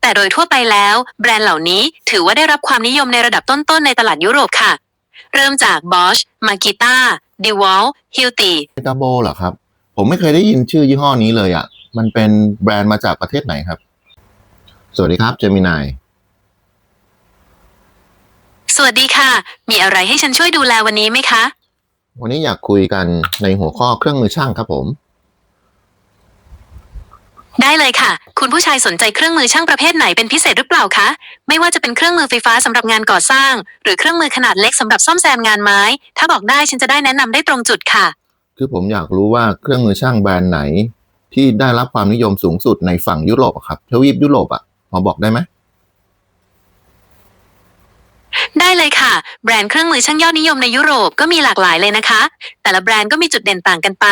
แต่โดยทั่วไปแล้ว แบรนด์เหล่านี้ถือว่าได้รับความนิยมในระดับต้นๆในตลาดยุโรปค่ะ เริ่มจาก Bosch, Makita, DeWalt, Hilti เมตาโบเหรอครับ ผมไม่เคยได้ยินชื่อยี่ห้อนี้เลยอะ่ะ มันเป็นแบรนด์มาจากประเทศไหนครับ สวัสดีครับ เจมินาย สวัสดีค่ะ มีอะไรให้ฉันช่วยดูแลวันนี้ไหมคะ วันนี้อยากคุยกันในหัวข้อเครื่องมือช่างครับผม ได้เลยค่ะ คุณผู้ชายสนใจเครื่องมือช่างประเภทไหนเป็นพิเศษหรือเปล่าคะ ไม่ว่าจะเป็นเครื่องมือไฟฟ้าสำหรับงานก่อสร้าง หรือเครื่องมือขนาดเล็กสำหรับซ่อมแซมงานไม้ ถ้าบอกได้ฉันจะได้แนะนำได้ตรงจุดค่ะ คือผมอยากรู้ว่าเครื่องมือช่างแบรนด์ไหน ที่ได้รับความนิยมสูงสุดในฝั่งยุโรปอะครับ ทวีปยุโรปอะพอบอกได้ไหม ได้ เลยค่ะ แบรนด์เครื่องมือช่างยอดนิยมในยุโรปก็มีหลากหลายเลยนะคะ แต่ละแบรนด์ก็มีจุดเด่นต่างกันไป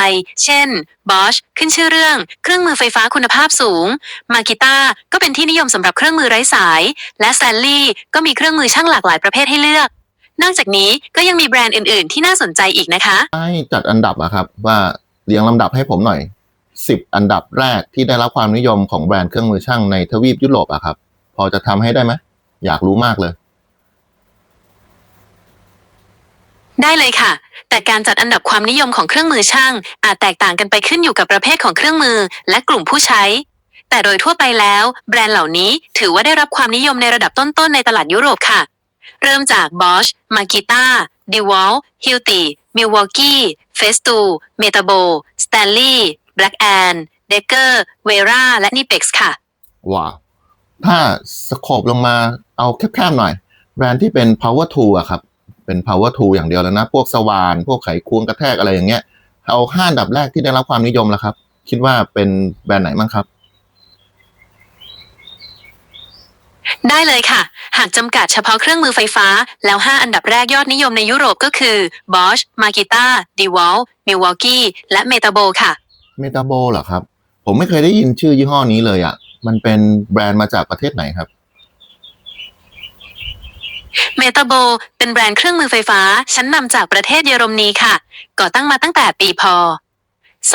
เช่น Bosch ขึ้นชื่อเรื่อง เครื่องมือไฟฟ้าคุณภาพสูง Makita ก็เป็นที่นิยมสำหรับเครื่องมือไร้สาย และ Stanley ก็มีเครื่องมือช่างหลากหลายประเภทให้เลือก นอกจากนี้ก็ยังมีแบรนด์อื่น ๆ ที่น่าสนใจอีกนะคะ ให้จัดอันดับอะครับ ว่าเรียงลำดับให้ผมหน่อยสิบอันดับแรกที่ได้รับความนิยมของแบรนด์เครื่องมือช่างในทวีปยุโรปอะครับ พอจะทำให้ได้ไหมอยากรู้มากเลย ได้เลยค่ะ แต่การจัดอันดับความนิยมของเครื่องมือช่าง อาจแตกต่างกันไปขึ้นอยู่กับประเภทของเครื่องมือ และกลุ่มผู้ใช้ แต่โดยทั่วไปแล้ว แบรนด์เหล่านี้ถือว่าได้รับความนิยมในระดับต้นๆในตลาดยุโรปค่ะ เริ่มจาก Bosch, Makita, DeWalt, Hilti, Milwaukee, Festool, Metabo, Stanley, Black Ann, Decker, Vera และ Nipex ค่ะว้าวถ้าสโคบลงมาเอาแคบๆหน่อย แบรนด์ที่เป็น power tool อะครับ เป็น power tool อย่างเดียวแล้วนะ พวกสว่าน พวกไขควงกระแทกอะไรอย่างเงี้ย เอาห้าอันดับแรกที่ได้รับความนิยมแล้วครับ คิดว่าเป็นแบรนด์ไหนบ้างครับ ได้เลยค่ะ หากจำกัดเฉพาะเครื่องมือไฟฟ้า แล้ว 5 อันดับแรกยอดนิยมในยุโรปก็คือ Bosch, Makita, DeWalt, Milwaukee และ Metabo ค่ะเมตาโบเหรอครับ ผมไม่เคยได้ยินชื่อยี่ห้อนี้เลยอะ่ะ มันเป็นแบรนด์มาจากประเทศไหนครับ Metabo เป็นแบรนด์เครื่องมือไฟฟ้า ชั้นนำจากประเทศเยอรมนีค่ะ ก่อตั้งมาตั้งแต่ปีพ.ศ.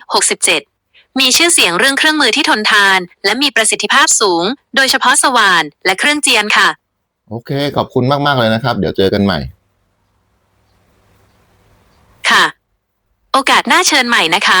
2467 มีชื่อเสียงเรื่องเครื่องมือที่ทนทาน และมีประสิทธิภาพสูง โดยเฉพาะสว่านและเครื่องเจียนค่ะ โอเค ขอบคุณมาก ๆ เลยนะครับ เดี๋ยวเจอกันใหม่ ค่ะ โอกาสหน้าเชิญใหม่นะคะ